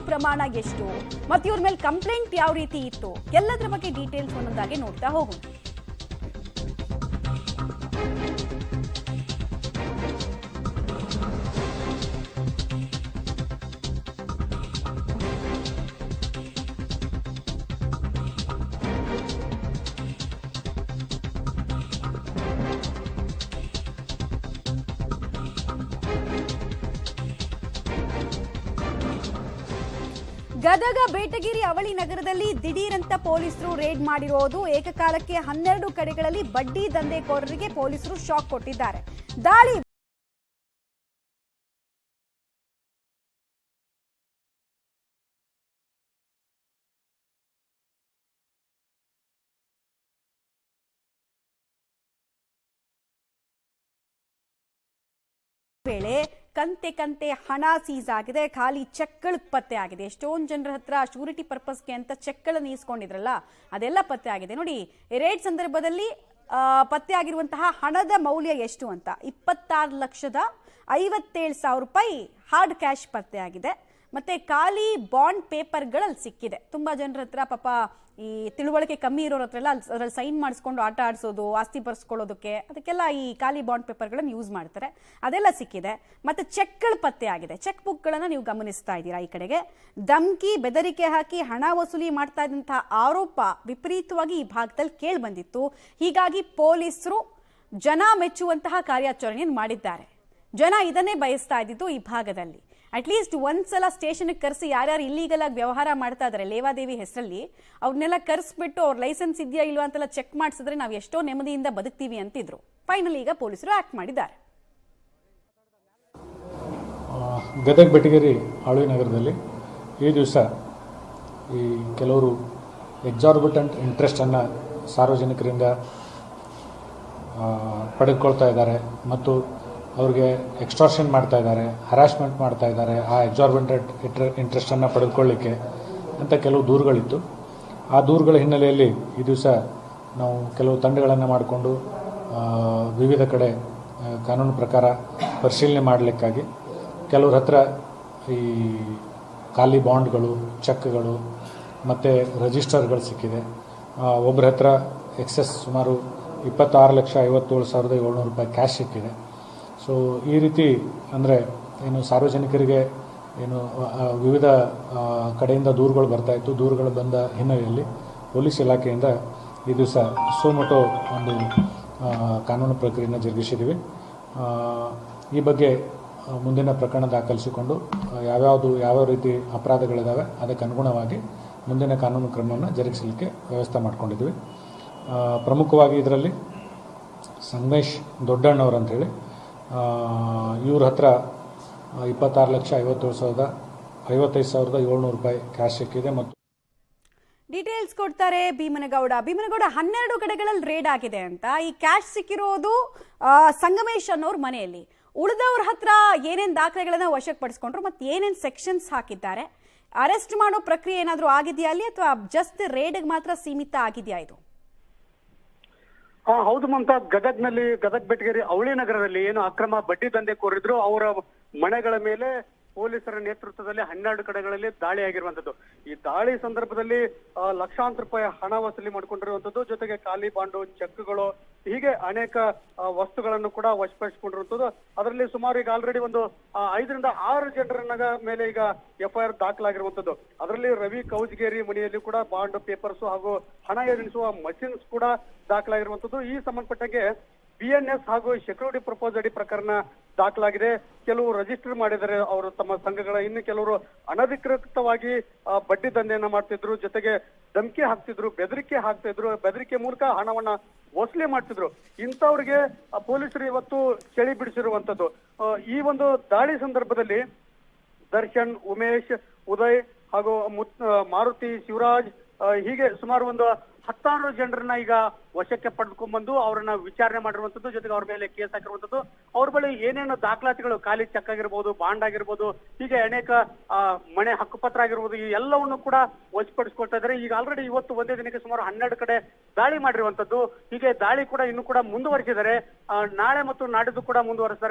ಪ್ರಮಾಣ ಎಷ್ಟು? ಮತ್ತೆ ಇವ್ರ ಮೇಲೆ ಕಂಪ್ಲೇಂಟ್ ಯಾವ ರೀತಿ ಇತ್ತು? ಎಲ್ಲದರ ಬಗ್ಗೆ ಡೀಟೇಲ್ಸ್ ಒಂದೊಂದಾಗಿ ನೋಡ್ತಾ ಹೋಗೋಣ. ಗದಗ ಬೇಟಗಿರಿ ಅವಳಿ ನಗರದಲ್ಲಿ ದಿಢೀರಂತ ಪೊಲೀಸರು ರೇಡ್ ಮಾಡಿರೋದು. ಏಕಕಾಲಕ್ಕೆ ಹನ್ನೆರಡು ಕಡೆಗಳಲ್ಲಿ ಬಡ್ಡಿ ದಂಧೆಕೋರರಿಗೆ ಪೊಲೀಸರು ಶಾಕ್ ಕೊಟ್ಟಿದ್ದಾರೆ. ದಾಳಿ ವೇಳೆ ಕಂತೆ ಕಂತೆ ಹಣ ಸೀಸ್ ಆಗಿದೆ, ಖಾಲಿ ಚೆಕ್ಗಳು ಪತ್ತೆ ಆಗಿದೆ. ಎಷ್ಟೊಂದು ಜನರ ಹತ್ರ ಶೂರಿಟಿ ಪರ್ಪಸ್ಗೆ ಅಂತ ಚೆಕ್ಗಳನ್ನು ಈಸ್ಕೊಂಡಿದ್ರಲ್ಲ, ಅದೆಲ್ಲ ಪತ್ತೆ ಆಗಿದೆ. ನೋಡಿ ರೇಟ್ ಸಂದರ್ಭದಲ್ಲಿ ಪತ್ತೆ ಆಗಿರುವಂತಹ ಹಣದ ಮೌಲ್ಯ ಎಷ್ಟು ಅಂತ. ಇಪ್ಪತ್ತಾರು ಲಕ್ಷದ ಐವತ್ತೇಳು ಸಾವಿರ ರೂಪಾಯಿ ಹಾರ್ಡ್ ಕ್ಯಾಶ್ ಪತ್ತೆ ಆಗಿದೆ. ಮತ್ತೆ ಖಾಲಿ ಬಾಂಡ್ ಪೇಪರ್ಗಳಲ್ಲಿ ಸಿಕ್ಕಿದೆ. ತುಂಬಾ ಜನರ ಹತ್ರ ಪಾಪ ಈ ತಿಳುವಳಿಕೆ ಕಮ್ಮಿ ಇರೋರ ಹತ್ರ ಎಲ್ಲ ಅದ್ರಲ್ಲಿ ಸೈನ್ ಮಾಡಿಸ್ಕೊಂಡು ಆಟ ಆಡಿಸೋದು, ಆಸ್ತಿ ಬರ್ಸ್ಕೊಳ್ಳೋದಕ್ಕೆ ಅದಕ್ಕೆಲ್ಲ ಈ ಖಾಲಿ ಬಾಂಡ್ ಪೇಪರ್ಗಳನ್ನು ಯೂಸ್ ಮಾಡ್ತಾರೆ. ಅದೆಲ್ಲ ಸಿಕ್ಕಿದೆ. ಮತ್ತೆ ಚೆಕ್ಗಳು ಪತ್ತೆ ಆಗಿದೆ. ಚೆಕ್ ಬುಕ್ಗಳನ್ನು ನೀವು ಗಮನಿಸ್ತಾ ಇದ್ದೀರಾ ಈ ಕಡೆಗೆ? ಧಮ್ಕಿ, ಬೆದರಿಕೆ ಹಾಕಿ ಹಣ ವಸೂಲಿ ಮಾಡ್ತಾ ಇದ್ದಂತಹ ಆರೋಪ ವಿಪರೀತವಾಗಿ ಈ ಭಾಗದಲ್ಲಿ ಕೇಳಿ ಬಂದಿತ್ತು ಹೀಗಾಗಿ ಪೊಲೀಸರು ಜನ ಮೆಚ್ಚುವಂತಹ ಕಾರ್ಯಾಚರಣೆಯನ್ನು ಮಾಡಿದ್ದಾರೆ. ಜನ ಇದನ್ನೇ ಬಯಸ್ತಾ ಇದ್ದಿದ್ದು ಈ ಭಾಗದಲ್ಲಿ. ಅಟ್ಲೀಸ್ಟ್ ಒಂದ್ಸಲ ಸ್ಟೇಷನ್ಗೆ ಕರೆಸಿ ಯಾರ್ಯಾರು ಇಲ್ಲೀಗಲ್ ಆಗಿ ವ್ಯವಹಾರ ಮಾಡ್ತಾ ಇದ್ದಾರೆ ಲೇವಾದೇವಿ ಹೆಸರಲ್ಲಿ ಅವ್ರನ್ನೆಲ್ಲ ಕರೆಸ್ಬಿಟ್ಟು ಅವ್ರ ಲೈಸೆನ್ಸ್ ಇದೆಯಾ ಇಲ್ವಾ ಅಂತೆಲ್ಲ ಚೆಕ್ ಮಾಡಿಸಿದ್ರೆ ನಾವು ಎಷ್ಟೋ ನೆಮ್ಮದಿಯಿಂದ ಬದುಕ್ತೀವಿ ಅಂತಿದ್ರು. ಫೈನಲ್ ಈಗ ಪೊಲೀಸರು ಆಕ್ಟ್ ಮಾಡಿದ್ದಾರೆ. ಗದಗ ಬೆಟಗೇರಿ ಆಳ್ವಿ ನಗರದಲ್ಲಿ ಈ ದಿವಸ ಈ ಕೆಲವರು ಎಕ್ಸಾರ್ಬಿಟೆಂಟ್ ಇಂಟ್ರೆಸ್ಟನ್ನು ಸಾರ್ವಜನಿಕರಿಂದ ಪಡೆದುಕೊಳ್ತಾ ಇದ್ದಾರೆ ಮತ್ತು ಅವ್ರಿಗೆ ಎಕ್ಸ್ಟ್ರಾಷನ್ ಮಾಡ್ತಾ ಇದ್ದಾರೆ ಹರಾಸ್ಮೆಂಟ್ ಮಾಡ್ತಾ ಇದ್ದಾರೆ, ಆ ಎಕ್ಸಾರ್ಬಿಟೆಂಟ್ ಇಂಟ್ರೆಸ್ಟನ್ನು ಪಡೆದುಕೊಳ್ಳಿಕ್ಕೆ ಅಂತ ಕೆಲವು ದೂರುಗಳಿತ್ತು. ಆ ದೂರುಗಳ ಹಿನ್ನೆಲೆಯಲ್ಲಿ ಈ ದಿವಸ ನಾವು ಕೆಲವು ತಂಡಗಳನ್ನು ಮಾಡಿಕೊಂಡು ವಿವಿಧ ಕಡೆ ಕಾನೂನು ಪ್ರಕಾರ ಪರಿಶೀಲನೆ ಮಾಡಲಿಕ್ಕಾಗಿ ಕೆಲವ್ರ ಹತ್ರ ಈ ಖಾಲಿ ಬಾಂಡ್ಗಳು, ಚೆಕ್ಗಳು ಮತ್ತು ರಿಜಿಸ್ಟರ್ಗಳು ಸಿಕ್ಕಿದೆ. ಒಬ್ಬರ ಹತ್ರ ಎಕ್ಸೆಸ್ ಸುಮಾರು ಇಪ್ಪತ್ತಾರು ಲಕ್ಷ ಐವತ್ತೇಳು ಸಾವಿರದ ಏಳ್ನೂರು ರೂಪಾಯಿ ಕ್ಯಾಶ್ ಸಿಕ್ಕಿದೆ. ಸೊ ಈ ರೀತಿ ಅಂದರೆ ಏನು ಸಾರ್ವಜನಿಕರಿಗೆ ಏನು ವಿವಿಧ ಕಡೆಯಿಂದ ದೂರುಗಳು ಬರ್ತಾ ಇತ್ತು. ದೂರುಗಳು ಬಂದ ಹಿನ್ನೆಲೆಯಲ್ಲಿ ಪೊಲೀಸ್ ಇಲಾಖೆಯಿಂದ ಈ ದಿವಸ ಸೋಮೊಟೋ ಒಂದು ಕಾನೂನು ಪ್ರಕ್ರಿಯೆಯನ್ನು ಜರುಗಿಸಿದ್ದೀವಿ. ಈ ಬಗ್ಗೆ ಮುಂದಿನ ಪ್ರಕರಣ ದಾಖಲಿಸಿಕೊಂಡು ಯಾವ್ಯಾವುದು, ಯಾವ ರೀತಿ ಅಪರಾಧಗಳಿದ್ದಾವೆ ಅದಕ್ಕೆ ಅನುಗುಣವಾಗಿ ಮುಂದಿನ ಕಾನೂನು ಕ್ರಮವನ್ನು ಜರುಗಿಸಲಿಕ್ಕೆ ವ್ಯವಸ್ಥೆ ಮಾಡಿಕೊಂಡಿದ್ದೀವಿ. ಪ್ರಮುಖವಾಗಿ ಇದರಲ್ಲಿ ಸಂಗಮೇಶ್ ದೊಡ್ಡಣ್ಣವ್ರು ಅಂಥೇಳಿ ಇವ್ರ ಹತ್ರ ಇಪ್ಪತ್ತಾರು ಲಕ್ಷ ಐವತ್ತೇಳು ಸಾವಿರದ, ಐವತ್ತೈದು ಸಾವಿರದ ಏಳ್ನೂರು ರೂಪಾಯಿ ಕ್ಯಾಶ್ ಸಿಕ್ಕಿದೆ ಮತ್ತು ಡೀಟೇಲ್ಸ್ ಕೊಡ್ತಾರೆ ಭೀಮನಗೌಡ. ಭೀಮನಗೌಡ, ಹನ್ನೆರಡು ಕಡೆಗಳಲ್ಲಿ ರೇಡ್ ಆಗಿದೆ ಅಂತ. ಈ ಕ್ಯಾಶ್ ಸಿಕ್ಕಿರೋದು ಸಂಗಮೇಶ್ ಅನ್ನೋರ್ ಮನೆಯಲ್ಲಿ. ಉಳಿದವ್ರ ಹತ್ರ ಏನೇನು ದಾಖಲೆಗಳನ್ನ ವಶಕ್ಕೆ ಪಡಿಸ್ಕೊಂಡ್ರು ಮತ್ತೆ ಏನೇನ್ ಸೆಕ್ಷನ್ಸ್ ಹಾಕಿದ್ದಾರೆ. ಅರೆಸ್ಟ್ ಮಾಡೋ ಪ್ರಕ್ರಿಯೆ ಏನಾದರೂ ಆಗಿದೆಯಾ ಅಲ್ಲಿ ಅಥವಾ ಜಸ್ಟ್ ರೇಡ್ಗೆ ಮಾತ್ರ ಸೀಮಿತ ಆಗಿದೆಯಾ ಇದು? ಹೌದು ಮಮತಾ, ಗದಗ್ನಲ್ಲಿ, ಗದಗ್ ಬೆಟಗೇರಿ ಅವಳಿ ನಗರದಲ್ಲಿ ಏನು ಅಕ್ರಮ ಬಡ್ಡಿ ದಂಧೆ ಕೋರಿದ್ರು, ಅವರ ಮನೆಗಳ ಮೇಲೆ ಪೊಲೀಸರ ನೇತೃತ್ವದಲ್ಲಿ ಹನ್ನೆರಡು ಕಡೆಗಳಲ್ಲಿ ದಾಳಿ ಆಗಿರುವಂತದ್ದು ಈ ದಾಳಿ ಸಂದರ್ಭದಲ್ಲಿ ಲಕ್ಷಾಂತರ ರೂಪಾಯಿ ಹಣ ವಸೂಲಿ ಮಾಡ್ಕೊಂಡಿರುವಂತದ್ದು ಜೊತೆಗೆ ಖಾಲಿ ಬಾಂಡು, ಚೆಕ್ಗಳು ಹೀಗೆ ಅನೇಕ ವಸ್ತುಗಳನ್ನು ಕೂಡ ವಶಪಡಿಸಿಕೊಂಡಿರುವಂತದ್ದು ಅದರಲ್ಲಿ ಸುಮಾರು ಈಗ ಆಲ್ರೆಡಿ ಒಂದು ಐದರಿಂದ ಆರು ಜನರನ್ನ ಮೇಲೆ ಈಗ ಎಫ್ಐಆರ್ ದಾಖಲಾಗಿರುವಂತದ್ದು ಅದರಲ್ಲಿ ರವಿ ಕೌಜ್ಗೇರಿ ಮನೆಯಲ್ಲಿ ಕೂಡ ಬಾಂಡ್ ಪೇಪರ್ಸ್ ಹಾಗೂ ಹಣ ಎಣಿಸುವ ಮಷಿನ್ಸ್ ಕೂಡ ದಾಖಲಾಗಿರುವಂತದ್ದು ಈ ಸಂಬಂಧಪಟ್ಟಂಗೆ ಬಿಎನ್ಎಸ್ ಹಾಗೂ ಸೆಕ್ಯೂರಿಟಿ ಪ್ರಪೋಸ್ ಅಡಿ ಪ್ರಕರಣ ದಾಖಲಾಗಿದೆ. ಕೆಲವು ರಿಜಿಸ್ಟರ್ ಮಾಡಿದರೆ ಅವರು ತಮ್ಮ ಸಂಘಗಳ, ಇನ್ನು ಕೆಲವರು ಅನಧಿಕೃತವಾಗಿ ಬಡ್ಡಿ ದಂಧೆಯನ್ನ ಮಾಡ್ತಿದ್ರು. ಜೊತೆಗೆ ಧಮಕಿ ಹಾಕ್ತಿದ್ರು, ಬೆದರಿಕೆ ಹಾಕ್ತಿದ್ರು. ಬೆದರಿಕೆ ಮೂಲಕ ಹಣವನ್ನ ವಸೂಲಿ ಮಾಡ್ತಿದ್ರು. ಇಂಥವ್ರಿಗೆ ಪೊಲೀಸರು ಇವತ್ತು ಚಳಿ ಬಿಡಿಸಿರುವಂತದ್ದು ಈ ಒಂದು ದಾಳಿ ಸಂದರ್ಭದಲ್ಲಿ ದರ್ಶನ್, ಉಮೇಶ್, ಉದಯ್ ಹಾಗೂ ಮಾರುತಿ ಶಿವರಾಜ್ ಹೀಗೆ ಸುಮಾರು ಒಂದು ಹತ್ತಾರು ಜನರನ್ನ ಈಗ ವಶಕ್ಕೆ ಪಡೆದುಕೊಂಡ್ಬಂದು ಅವರನ್ನ ವಿಚಾರಣೆ ಮಾಡಿರುವಂತದ್ದು ಜೊತೆಗೆ ಅವ್ರ ಮೇಲೆ ಕೇಸ್ ಹಾಕಿರುವಂತದ್ದು ಅವ್ರ ಬಳಿ ಏನೇನು ದಾಖಲಾತಿಗಳು ಖಾಲಿ ಚೆಕ್ ಆಗಿರ್ಬೋದು ಬಾಂಡ್ ಆಗಿರ್ಬೋದು ಹೀಗೆ ಅನೇಕ ಮನೆ ಹಕ್ಕುಪತ್ರ ಆಗಿರ್ಬೋದು ಈ ಎಲ್ಲವನ್ನು ಕೂಡ ವಶಪಡಿಸ್ಕೊಳ್ತಾ ಇದ್ದಾರೆ. ಈಗ ಆಲ್ರೆಡಿ ಇವತ್ತು ಒಂದೇ ದಿನಕ್ಕೆ ಸುಮಾರು ಹನ್ನೆರಡು ಕಡೆ ದಾಳಿ ಮಾಡಿರುವಂತದ್ದು ಹೀಗೆ ದಾಳಿ ಕೂಡ ಇನ್ನು ಕೂಡ ಮುಂದುವರಿಸಿದ್ದಾರೆ. ಆ, ನಾಳೆ ಮತ್ತು ನಾಡಿದ್ದು ಕೂಡ ಮುಂದುವರಿಸ್ತಾರೆ.